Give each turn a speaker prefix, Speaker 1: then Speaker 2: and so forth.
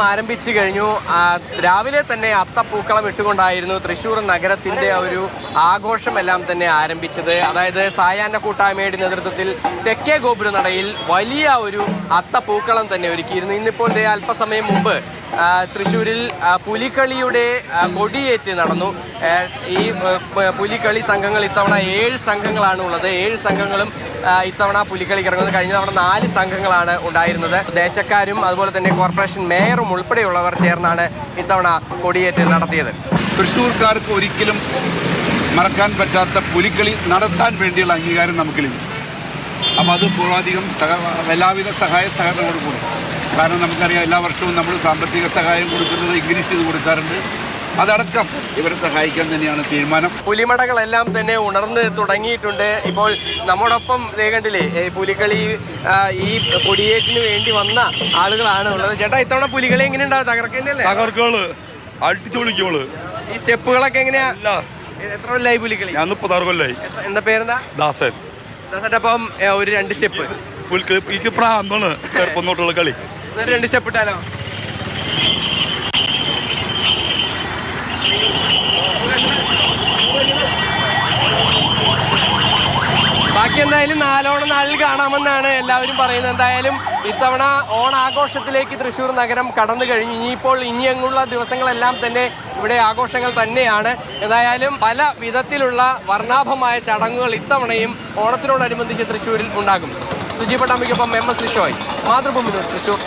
Speaker 1: ആരംഭിച്ചു കഴിഞ്ഞു. രാവിലെ തന്നെ അത്തപ്പൂക്കളം ഇട്ടുകൊണ്ടായിരുന്നു തൃശ്ശൂർ നഗരത്തിന്റെ ഒരു ആഘോഷമെല്ലാം തന്നെ ആരംഭിച്ചത്. അതായത് സായാഹ്ന കൂട്ടായ്മയുടെ നേതൃത്വത്തിൽ തെക്കേ ഗോപുരനടയിൽ വലിയ ഒരു അത്തപ്പൂക്കളം തന്നെ ഒരുക്കിയിരുന്നു. ഇന്നിപ്പോൾ അല്പസമയം മുമ്പ് തൃശ്ശൂരിൽ പുലിക്കളിയുടെ കൊടിയേറ്റ് നടന്നു. ഈ പുലിക്കളി സംഘങ്ങൾ ഇത്തവണ ഏഴ് സംഘങ്ങളാണ് ഉള്ളത്. ഏഴ് സംഘങ്ങളും ഇത്തവണ പുലിക്കളിക്ക് ഇറങ്ങുന്നത്. കഴിഞ്ഞ തവണ നാല് സംഘങ്ങളാണ് ഉണ്ടായിരുന്നത്. ദേശക്കാരും അതുപോലെ തന്നെ കോർപ്പറേഷൻ മേയറും ഉൾപ്പെടെയുള്ളവർ ചേർന്നാണ് ഇത്തവണ കൊടിയേറ്റ് നടത്തിയത്.
Speaker 2: തൃശ്ശൂർക്കാർക്ക് ഒരിക്കലും മറക്കാൻ പറ്റാത്ത പുലിക്കളി നടത്താൻ വേണ്ടിയുള്ള അംഗീകാരം നമുക്ക് ലഭിച്ചു. അപ്പോൾ അത് പൂർവാധികം സഹ എല്ലാവിധ സഹായ സഹകരണങ്ങളും കൊടുക്കും കാരണം നമുക്കറിയാം എല്ലാ വർഷവും നമ്മൾ സാമ്പത്തിക സഹായം കൊടുക്കുന്നത് ഇൻക്രീസ് ചെയ്ത് കൊടുക്കാറുണ്ട്. അതടക്കം ഇവരെ സഹായിക്കാൻ തന്നെയാണ് തീരുമാനം.
Speaker 1: പുലിമടകളെല്ലാം തന്നെ ഉണർന്ന് തുടങ്ങിയിട്ടുണ്ട്. ഇപ്പോൾ നമ്മോടൊപ്പം ദേ കണ്ടില്ലേ ഈ പുലിക്കളി ഈ കൊടിയേറ്റിന് വേണ്ടി വന്ന ആളുകളാണ് ഉള്ളത്. ചേട്ടാ ഇത്തവണ പുലികളി എങ്ങനെ ഉണ്ടാവും തകർക്കണ്ടല്ലേ
Speaker 3: തകർക്കോൾ അടിച്ചു വിളിക്കോൾ
Speaker 1: ഈ സ്റ്റെപ്പുകളൊക്കെ എങ്ങനെയാ? എത്ര കൊല്ലായി പുലികളി?
Speaker 3: ഞാൻ മുപ്പത്താറ് കൊല്ലായി.
Speaker 1: എന്താ പേരെന്താ?
Speaker 3: ദാസൻ.
Speaker 1: അപ്പം ഒരു രണ്ട് സ്റ്റെപ്പ്
Speaker 3: പുലിക്കളി എനിക്ക് പ്രാന്താണ് ചെറുപ്പം തൊട്ടുള്ള കളി.
Speaker 1: രണ്ട് സ്റ്റെപ്പ് ഇട്ടാലോ? ബാക്കി എന്തായാലും നാലോണം നാളിൽ കാണാമെന്നാണ് എല്ലാവരും പറയുന്നത്. എന്തായാലും ഇത്തവണ ഓണാഘോഷത്തിലേക്ക് തൃശ്ശൂർ നഗരം കടന്നു കഴിഞ്ഞു. ഇനിയിപ്പോൾ ഇനി അങ്ങുള്ള ദിവസങ്ങളെല്ലാം തന്നെ ഇവിടെ ആഘോഷങ്ങൾ തന്നെയാണ്. എന്തായാലും പല വിധത്തിലുള്ള വർണാഭമായ ചടങ്ങുകൾ ഇത്തവണയും ഓണത്തിനോടനുബന്ധിച്ച് തൃശ്ശൂരിൽ ഉണ്ടാകും. സുജി പട്ടാമ്പിക്കൊപ്പം എം എസ് ലിഷോയ്. മാതൃഭൂമി തൃശ്ശൂർ.